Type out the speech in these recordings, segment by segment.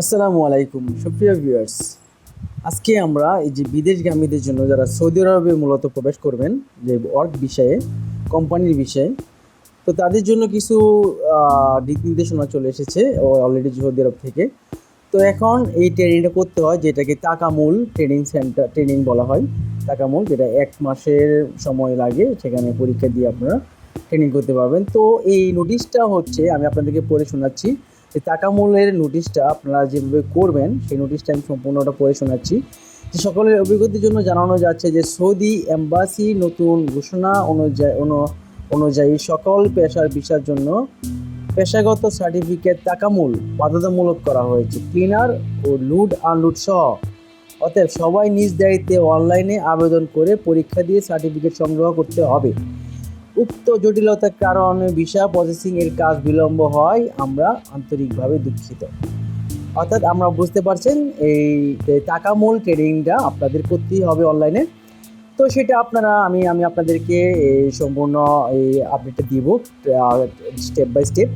আসসালামু আলাইকুম, সুপ্রিয় ভিউয়ার্স আজকে আমরা এই যে বিদেশগামীদের জন্য যারা সৌদি আরবে মূলত প্রবেশ করবেন, যে ওয়ার্ক বিষয়ে কোম্পানির বিষয়ে, তো তাদের জন্য কিছু দিক নির্দেশনা চলে এসেছে অলরেডি সৌদি আরব থেকে। তো এখন এই ট্রেনিংটা করতে হয়, যেটাকে তাকামুল ট্রেনিং সেন্টার ট্রেনিং বলা হয়। তাকামুল, যেটা এক মাসের সময় লাগে, সেখানে পরীক্ষা দিয়ে আপনারা ট্রেনিং করতে পারবেন। তো এই নোটিশটা হচ্ছে, আমি আপনাদেরকে পড়ে শোনাচ্ছি যে তাকামূলের নোটিশটা আপনারা যেভাবে করবেন, সেই নোটিশটা আমি সম্পূর্ণটা পড়ে শোনাচ্ছি। যে সকলের অভিজ্ঞতার জন্য জানানো যাচ্ছে যে সৌদি এম্বাসি নতুন ঘোষণা অনুযায়ী অনু- অনুযায়ী সকল পেশার ভিসার জন্য পেশাগত সার্টিফিকেট তাকামূল বাধ্যতামূলক করা হয়েছে। ক্লিনার ও লুড আনলুড সহ। অতএব সবাই নিজ দায়িত্বে অনলাইনে আবেদন করে পরীক্ষা দিয়ে সার্টিফিকেট সংগ্রহ করতে হবে। উক্ত জটিলতার কারণে ভিসা প্রসেসিং এর কাজ বিলম্ব হয়, আমরা আন্তরিকভাবে দুঃখিত। অর্থাৎ আমরা বুঝতে পারছেন, এই টাকা মূল ট্রেডিংটা আপনাদের করতেই হবে অনলাইনে তো সেটা আপনারা, আমি আমি আপনাদেরকে এই সম্পূর্ণ এই আপডেটটা দিব স্টেপ বাই স্টেপ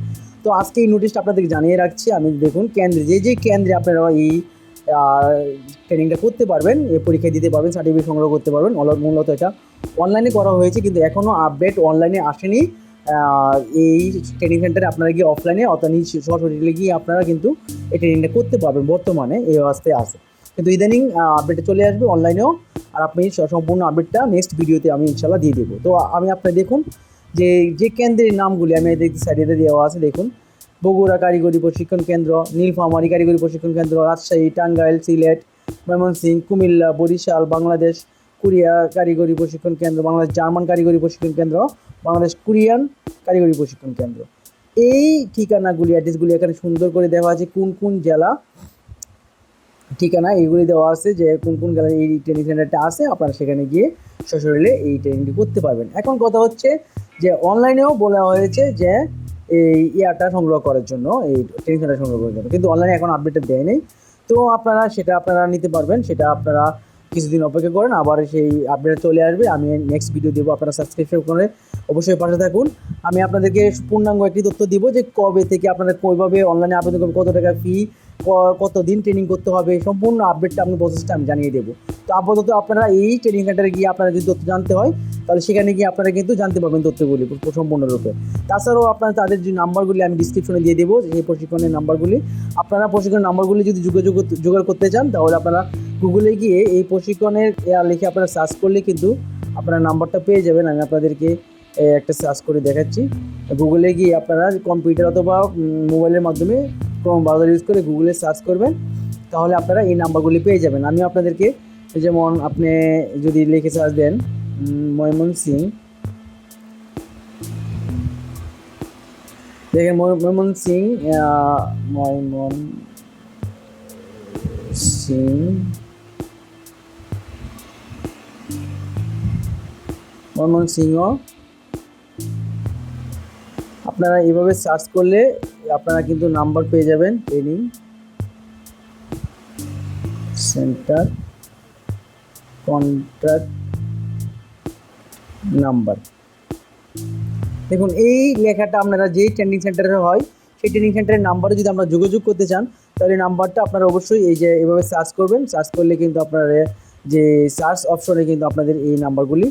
তো আজকে এই নোটিশটা আপনাদেরকে জানিয়ে রাখছি, আমি দেখুন কেন্দ্রে, যে যে কেন্দ্রে আপনারা এই ট্রেনিংটা করতে পারবেন, এই পরীক্ষা দিতে পারবেন সার্টিফিকেট সংগ্রহ করতে পারবেন মূলত এটা অনলাইনে করা হয়েছে, কিন্তু এখনও আপডেট অনলাইনে আসেনি। এই ট্রেনিং সেন্টারে আপনারা গিয়ে অফলাইনে অর্থাৎ নিজ সরাসরি গিয়ে আপনারা কিন্তু এই ট্রেনিংটা করতে পারবেন বর্তমানে, এই অবস্থায় আছে। কিন্তু ইদানিং আপডেটে চলে আসবে অনলাইনেও আর আপনি সম্পূর্ণ আপডেটটা নেক্সট ভিডিওতে আমি ইনশাল্লাহ দিয়ে দেবো। তো আমি আপনার দেখুন, যে যে কেন্দ্রের নামগুলি আমি দেখতে সাইডে দেওয়া আছে, দেখুন। বগুড়া কারিগরি প্রশিক্ষণ কেন্দ্র, নীলফামারী কারিগরি প্রশিক্ষণ কেন্দ্র, রাজশাহী, টাঙ্গাইল, সিলেট, ময়মনসিংহ, কুমিল্লা, বরিশাল, বাংলাদেশ কোরিয়া কারিগরি প্রশিক্ষণ কেন্দ্র, বাংলাদেশ জার্মান কারিগরি প্রশিক্ষণ কেন্দ্র, বাংলাদেশ কোরিয়ান কারিগরি প্রশিক্ষণ কেন্দ্র। এই ঠিকানাগুলি, অ্যাড্রেসগুলি এখানে সুন্দর করে দেওয়া আছে, কোন কোন জেলা ঠিকানা এইগুলি দেওয়া আছে যে কোন কোন জেলায় এই ট্রেনিং সেন্টারটা আছে, আপনারা সেখানে গিয়ে সশরীরে এই ট্রেনিংটি করতে পারবেন। এখন কথা হচ্ছে যে অনলাইনেও বলা হয়েছে যে এই ইয়ারটা সংগ্রহ করার জন্য, এই ট্রেনিং সেন্টার সংগ্রহ করার জন্য। কিন্তু অনলাইনে এখন আপডেটটা দেয় নেই। তো আপনারা সেটা আপনারা নিতে পারবেন, সেটা আপনারা কিছুদিন অপেক্ষা করেন, আবার সেই আপডেট চলে আসবে। আমি নেক্সট ভিডিও দেবো আপনারা সাবস্ক্রিপশন করে অবশ্যই পাশে থাকুন। আমি আপনাদেরকে পূর্ণাঙ্গ একটি তথ্য দিব যে কবে থেকে আপনারা কীভাবে অনলাইনে আবেদন করবেন, কত টাকা ফি কত দিন ট্রেনিং করতে হবে, সম্পূর্ণ আপডেটটা আপনি প্রসেসটা আমি জানিয়ে দেবো। তো আপাতত আপনারা এই ট্রেনিং সেন্টারে গিয়ে আপনারা যদি তথ্য জানতে হয়, তাহলে সেখানে গিয়ে আপনারা কিন্তু জানতে পারবেন তথ্যগুলি সম্পূর্ণরূপে। তাছাড়াও আপনারা তাদের যে নাম্বারগুলি আমি ডিসক্রিপশনে দিয়ে দেবো এই প্রশিক্ষণের নাম্বারগুলি আপনারা প্রশিক্ষণের নাম্বারগুলি যদি যোগাযোগ জোগাড় করতে চান, তাহলে আপনারা গুগলে গিয়ে এই প্রশিক্ষণের লিখে আপনারা সার্চ করলে কিন্তু আপনারা নাম্বারটা পেয়ে যাবেন। আমি আপনাদেরকে একটা সার্চ করে দেখাচ্ছি। গুগলে গিয়ে আপনারা কম্পিউটার অথবা মোবাইলের মাধ্যমে ক্রোম ব্রাউজার ইউজ করে গুগলে সার্চ করবেন। তাহলে আপনারা এই নাম্বারগুলি পেয়ে যাবেন। আমি আপনাদেরকে যেমন আপনি যদি লিখে সার্চ দেন উম, ময়মনসিং দেখেন ময়- ময়মনসিং আহ, ময়মন সিং। ময়মনসিংহ আপনারা এইভাবে সার্চ করলে আপনারা কিন্তু নাম্বার পেয়ে যাবেন ট্রেনিং সেন্টার কন্ট্রাক্ট নাম্বার দেখুন, এই লেখাটা আপনারা যেই ট্রেনিং সেন্টারে হয়, সেই ট্রেনিং সেন্টারের নাম্বারে যদি আমরা যোগাযোগ করতে চান, তাহলে নাম্বারটা আপনারা অবশ্যই এই যে এভাবে সার্চ করবেন। সার্চ করলে কিন্তু আপনারা যে সার্চ অপশনে কিন্তু আপনাদের এই নাম্বারগুলি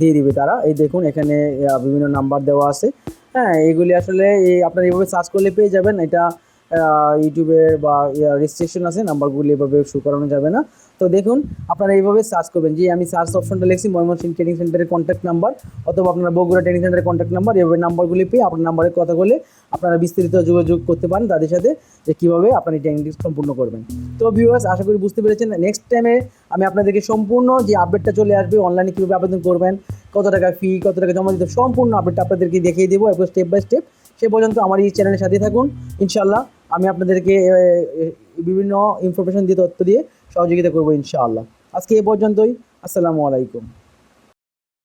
দিয়ে দিবে তারা। এই দেখুন, এখানে বিভিন্ন নাম্বার দেওয়া আছে। হ্যাঁ এগুলি আসলে আপনারা এইভাবে সার্চ করলে পেয়ে যাবেন। এটা ইউটিউবের বা রেজিস্ট্রেশন আছে, নাম্বারগুলি এভাবে শু করানো যাবে না। তো দেখুন, আপনারা এইভাবে সার্চ করবেন। যে আমি সার্চ অপশনটা লিখছি ময়মনসিং ট্রেনিং সেন্টারের কন্ট্যাক্ট নাম্বার অথবা আপনার বগুড়া ট্রেনিং সেন্টারের কন্ট্যাক্ট নাম্বার এভাবে নাম্বারগুলি পেয়ে আপনার নাম্বারের কথা বলে আপনারা বিস্তারিত যোগাযোগ করতে পারেন তাদের সাথে, যে কীভাবে আপনার এই ট্রেনিংটি সম্পূর্ণ করবেন। তো ভিউয়ার্স আশা করি বুঝতে পেরেছেন। নেক্সট টাইমে আমি আপনাদেরকে সম্পূর্ণ যে আপডেটটা চলে আসবে অনলাইনে কীভাবে আবেদন করবেন, কত টাকা ফি কত টাকা জমা দিতে সম্পূর্ণ আপডেটটা আপনাদেরকে দেখিয়ে দেবো একবার স্টেপ বাই স্টেপ সে পর্যন্ত আমার এই চ্যানেলের সাথে থাকুন। ইনশাল্লাহ আমি আপনাদেরকে বিভিন্ন ইনফরমেশন দিয়ে, তথ্য দিয়ে সহযোগিতা করব ইনশাআল্লাহ। আজকে এ পর্যন্তই। আসসালামু আলাইকুম।